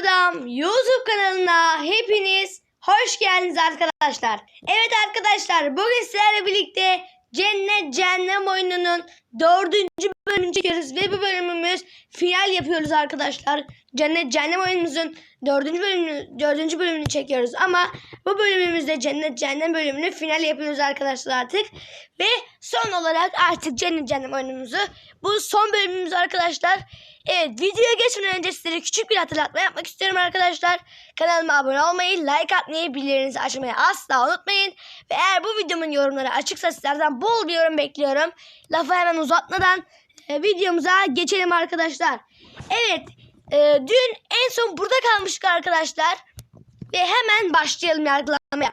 Adam YouTube kanalına hepiniz hoş geldiniz arkadaşlar. Evet arkadaşlar bugün sizlerle birlikte Cennet Cehennem oyununun dördüncü bölümünü çekiyoruz ve bu bölümümüz final yapıyoruz arkadaşlar. Cennet Cehennem oyunumuzun dördüncü bölümünü, dördüncü bölümünü çekiyoruz ama bu bölümümüzde Cennet Cehennem bölümünü final yapıyoruz arkadaşlar artık. Ve son olarak artık Cennet Cehennem oyunumuzu bu son bölümümüz arkadaşlar. Evet videoya geçmeden önce size küçük bir hatırlatma yapmak istiyorum arkadaşlar. Kanalıma abone olmayı, like atmayı, bildirimlerinizi açmayı asla unutmayın. Ve eğer bu videomun yorumları açıksa sizlerden bol bir yorum bekliyorum. Lafı hemen uzatmadan e, videomuza geçelim arkadaşlar. Evet e, dün en son burada kalmıştık arkadaşlar. Ve hemen başlayalım yargılamaya.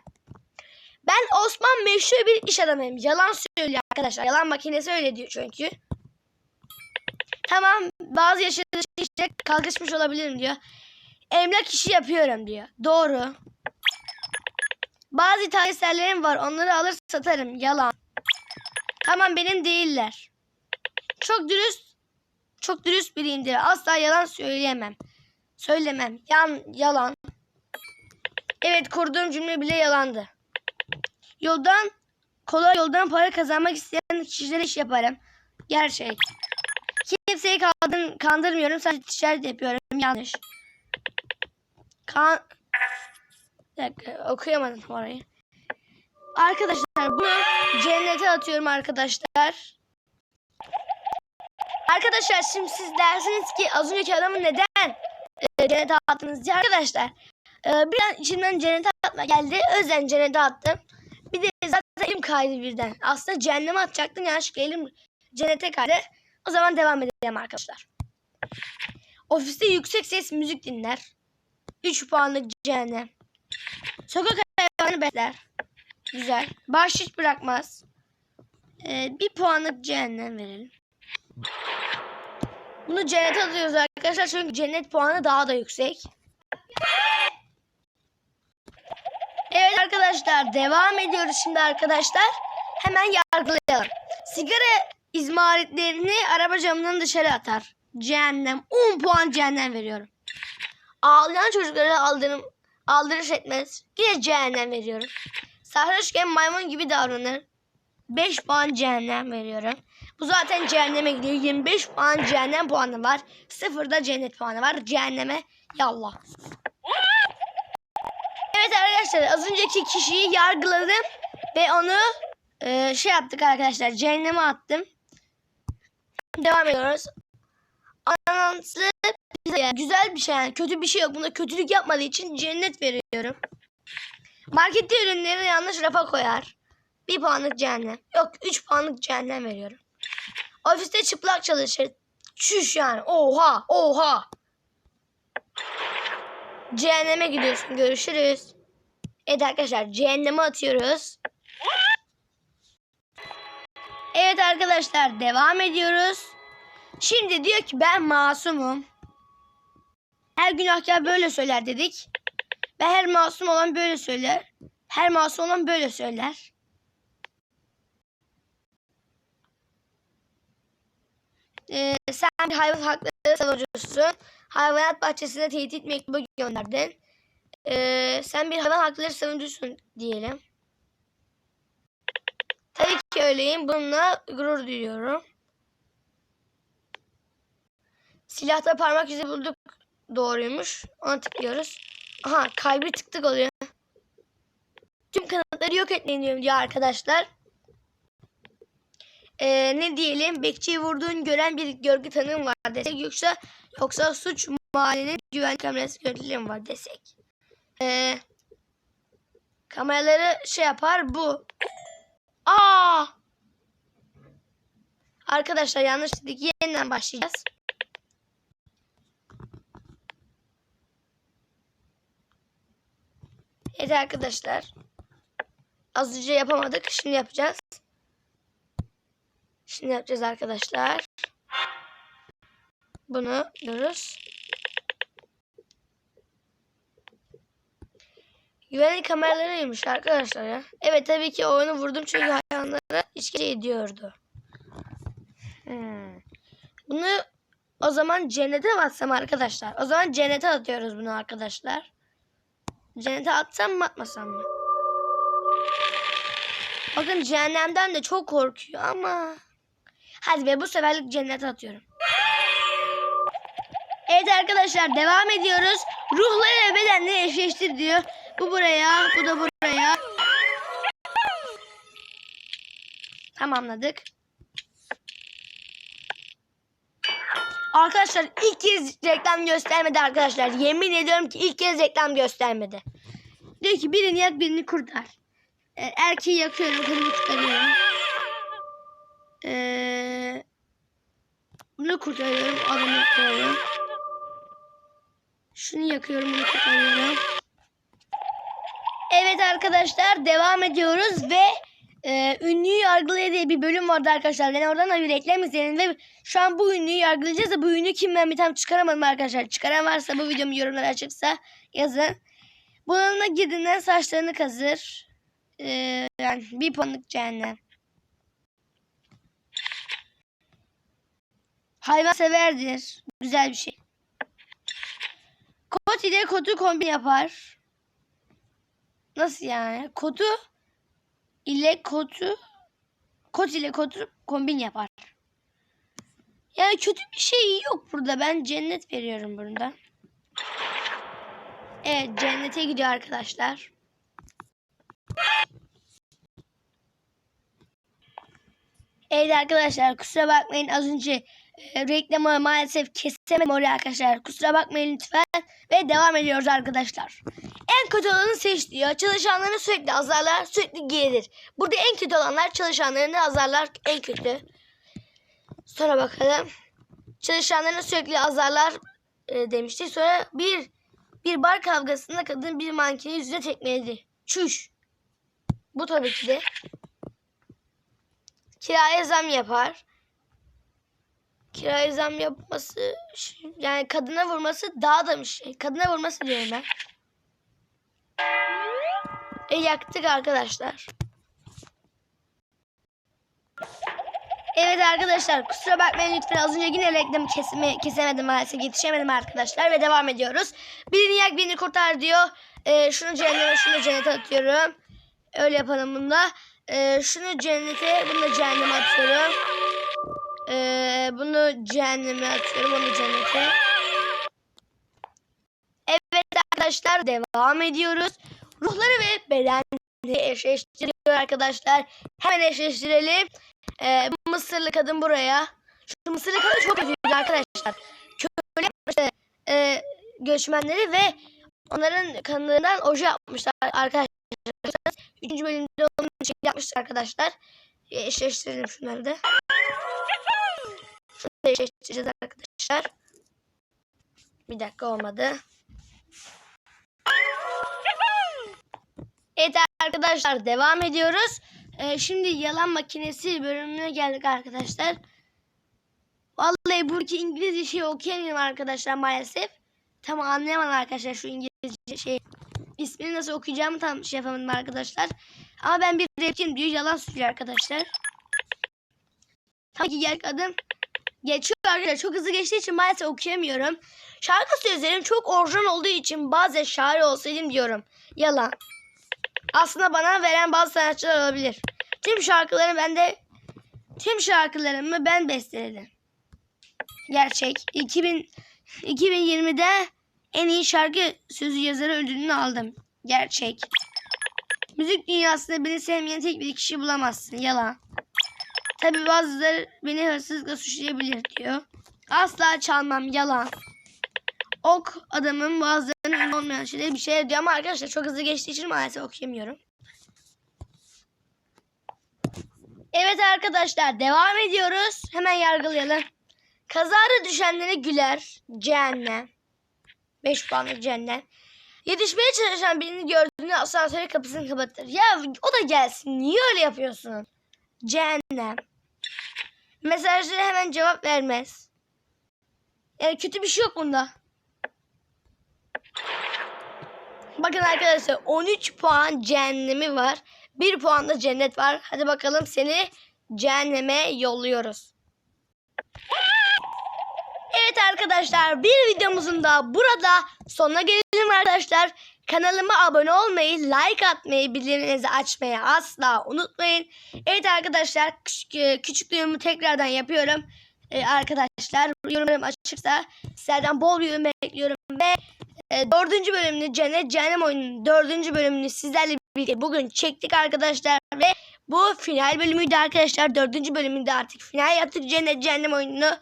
Ben Osman meşhur bir iş adamıyım. Yalan söylüyor arkadaşlar. Yalan makinesi öyle diyor çünkü. Tamam bazı yaşadığı işte kalkışmış olabilirim diyor. Emlak işi yapıyorum diyor. Doğru. Bazı ithal eserlerim var. Onları alır satarım. Yalan. Tamam benim değiller. Çok dürüst çok dürüst biriyimdir. Asla yalan söyleyemem. Söylemem. Yan, yalan. Evet kurduğum cümle bile yalandı. Yoldan kolay yoldan para kazanmak isteyen kişilere iş yaparım. Gerçek. Kimseyi kandır, kandırmıyorum. Sadece ticaret yapıyorum. Yanlış. Kan... Bir dakika okuyamadım orayı. Arkadaşlar bunu cennete atıyorum arkadaşlar. Arkadaşlar şimdi siz dersiniz ki az önceki adamı neden e, cennete attınız diye arkadaşlar. E, bir an içimden cennete atma geldi. Özden cennete attım. Bir de zaten elim kaydı birden. Aslında cehenneme atacaktım. Yanlışlıkla elim cennete kaydı. O zaman devam edelim arkadaşlar. Ofiste yüksek ses müzik dinler. 3 puanlık cehennem. Sokak hayvanı besler. Güzel. Bahşiş bırakmaz. Ee, bir puanlık cehennem verelim. Bunu cennete alıyoruz arkadaşlar çünkü cennet puanı daha da yüksek. Evet arkadaşlar devam ediyoruz şimdi arkadaşlar. Hemen yargılayalım. Sigara izmaritlerini araba camından dışarı atar. Cehennem. 10 puan cehennem veriyorum. Ağlayan çocuklara aldırım, aldırış etmez. Yine cehennem veriyorum. Sarhoşken maymun gibi davranır. 5 puan cehennem veriyorum. Bu zaten cehenneme gidiyor. 25 puan cehennem puanı var. Sıfırda cennet puanı var. Cehenneme yallah. Evet arkadaşlar az önceki kişiyi yargıladım. Ve onu e, şey yaptık arkadaşlar. Cehenneme attım. Devam ediyoruz. Ananaslı pizza. Güzel bir şey yani. Kötü bir şey yok. Bunda kötülük yapmadığı için cennet veriyorum. Markette ürünleri yanlış rafa koyar. Bir puanlık cehennem. Yok üç puanlık cehennem veriyorum. Ofiste çıplak çalışır. Çüş yani. Oha oha. Cehenneme gidiyorsun. Görüşürüz. Evet arkadaşlar cehenneme atıyoruz. Evet arkadaşlar devam ediyoruz. Şimdi diyor ki ben masumum. Her günahkar böyle söyler dedik. Ve her masum olan böyle söyler. Her masum olan böyle söyler. Ee, sen bir hayvan hakları savunucusun. Hayvanat bahçesine tehdit mektubu gönderdin. Ee, sen bir hayvan hakları savunucusun diyelim. Ki öyleyim. Bununla gurur duyuyorum. Silahta parmak izi bulduk. Doğruymuş. Ona tıklıyoruz. Aha kalbi tık tık oluyor. Tüm kanıtları yok etmeyin diyorum diyor arkadaşlar. Ee, ne diyelim? Bekçiyi vurduğun gören bir görgü tanığım var desek. Yoksa yoksa suç mahallenin güvenlik kamerası görüntüleri mi var desek. Ee, kameraları şey yapar bu. Aa! Arkadaşlar yanlış dedik. Yeniden başlayacağız. Evet arkadaşlar. Az önce yapamadık. Şimdi yapacağız. Şimdi yapacağız arkadaşlar. Bunu diyoruz. Güvenlik kameralarıymış arkadaşlar ya. Evet tabii ki oyunu vurdum çünkü hayvanlara işkence ediyordu. Hmm. Bunu O zaman cennete mi atsam arkadaşlar? O zaman cennete atıyoruz bunu arkadaşlar. Cennete atsam mı atmasam mı? Bakın cehennemden de çok korkuyor ama. Hadi be bu seferlik cennete atıyorum. Evet arkadaşlar devam ediyoruz. Ruhları ve bedenleri eşleştir diyor. Bu buraya, bu da buraya. Tamamladık. Arkadaşlar ilk kez reklam göstermedi arkadaşlar. Yemin ediyorum ki ilk kez reklam göstermedi. Diyor ki birini yak birini kurtar. Ee, erkeği yakıyorum kadını kurtarıyorum. Ee, bunu kurtarıyorum adamı yakıyorum. Şunu yakıyorum bunu kurtarıyorum. Evet arkadaşlar devam ediyoruz ve e, ünlüyü yargılaya diye bir bölüm vardı arkadaşlar. Ben oradan da bir reklam izledim ve şu an bu ünlüyü yargılayacağız da bu ünlü kim ben bir tam çıkaramadım arkadaşlar. Çıkaran varsa bu videomun yorumları açıksa yazın. Bununla gidinden saçlarını kazır. Ee, yani bir puanlık cehennem. Hayvan severdir. Güzel bir şey. Kot ile kotu kombin yapar. Nasıl yani? Kotu ile kotu kot ile kotu kombin yapar. Yani kötü bir şey yok burada. Ben cennet veriyorum burada. Evet cennete gidiyor arkadaşlar. Evet arkadaşlar kusura bakmayın az önce e, reklamı maalesef kesemedim oraya arkadaşlar. Kusura bakmayın lütfen. Ve devam ediyoruz arkadaşlar. En kötü olanı seç diyor. Çalışanlarını sürekli azarlar, sürekli gelir. Burada en kötü olanlar çalışanlarını azarlar, en kötü. Sonra bakalım. Çalışanlarını sürekli azarlar e, demişti. Sonra bir bir bar kavgasında kadın bir mankeni yüzüne tekmeledi. Çüş. Bu tabii ki de. Kiraya zam yapar. Kiraya zam yapması yani kadına vurması daha da bir şey. Kadına vurması diyorum ben. E yaktık arkadaşlar. Evet arkadaşlar kusura bakmayın lütfen az önce yine reklamı kesme, kesemedim maalesef yetişemedim arkadaşlar ve devam ediyoruz. Birini yak birini kurtar diyor. Ee, şunu cehenneme şunu cennete atıyorum. Öyle yapalım bunda. Ee, şunu cennete bunu da cehenneme atıyorum. Ee, bunu cehenneme atıyorum onu cennete. Evet arkadaşlar devam ediyoruz. Ruhları ve bedenleri eşleştiriyor arkadaşlar. Hemen eşleştirelim. Ee, Mısırlı kadın buraya. Şu Mısırlı kadın çok kötüydü arkadaşlar. Köle yapmıştı e, göçmenleri ve onların kanlarından oje yapmışlar arkadaşlar. Üçüncü bölümde onun için yapmışlar arkadaşlar. E, eşleştirelim şunları da. Şunu da eşleştireceğiz arkadaşlar. Bir dakika olmadı. Evet arkadaşlar devam ediyoruz. Ee, şimdi yalan makinesi bölümüne geldik arkadaşlar. Vallahi buradaki İngilizce şey okuyamıyorum arkadaşlar maalesef. Tam anlayamadım arkadaşlar şu İngilizce şey. İsmini nasıl okuyacağımı tam şey yapamadım arkadaşlar. Ama ben bir rapçiyim diyor yalan söylüyor arkadaşlar. Tabii ki gel kadın. Geçiyor arkadaşlar çok hızlı geçtiği için maalesef okuyamıyorum. Şarkı sözlerim çok orijinal olduğu için bazen şair olsaydım diyorum. Yalan. Aslında bana veren bazı sanatçılar olabilir. Tüm şarkılarımı ben de tüm şarkılarımı ben besteledim. Gerçek. 2000 2020'de en iyi şarkı sözü yazarı ödülünü aldım. Gerçek. Müzik dünyasında beni sevmeyen tek bir kişi bulamazsın. Yalan. Tabi bazıları beni hırsızlıkla suçlayabilir diyor. Asla çalmam. Yalan. Ok adamın bazılarının olmayan şeyleri bir şey diyor ama arkadaşlar çok hızlı geçtiği için maalesef okuyamıyorum. Evet arkadaşlar devam ediyoruz. Hemen yargılayalım. Kazara düşenlere güler. Cehennem. 5 puanlık cehennem. Yetişmeye çalışan birini gördüğünde asansörün kapısını kapatır. Ya o da gelsin. Niye öyle yapıyorsun? Cehennem. Mesajlara hemen cevap vermez. Yani kötü bir şey yok bunda. Bakın arkadaşlar 13 puan cehennemi var. 1 puan da cennet var. Hadi bakalım seni cehenneme yolluyoruz. Evet arkadaşlar bir videomuzun da burada sonuna gelelim arkadaşlar. Kanalıma abone olmayı, like atmayı, bildirimlerinizi açmayı asla unutmayın. Evet arkadaşlar küçük, e, küçüklüğümü tekrardan yapıyorum. Ee, arkadaşlar yorumlarım açıksa sizlerden bol bir yorum bekliyorum ve e, dördüncü bölümünü Cennet Cehennem oyununun dördüncü bölümünü sizlerle birlikte bugün çektik arkadaşlar ve bu final bölümüydü arkadaşlar. Dördüncü bölümünde artık final yaptık Cennet Cehennem oyununu.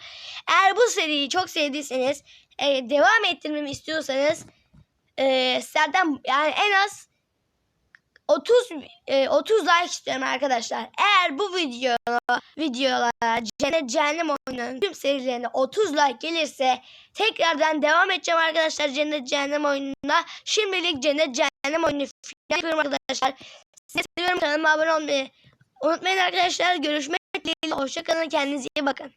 Eğer bu seriyi çok sevdiyseniz e, devam ettirmemi istiyorsanız e, sizlerden yani en az 30 e, 30 like istiyorum arkadaşlar. Eğer bu video videolara Cennet Cehennem oyununun tüm serilerine 30 like gelirse tekrardan devam edeceğim arkadaşlar Cennet Cehennem oyununa. Şimdilik Cennet Cehennem oyunu final arkadaşlar. Sizi seviyorum kanalıma abone olmayı unutmayın arkadaşlar. Görüşmek dileğiyle. Hoşçakalın. Kendinize iyi bakın.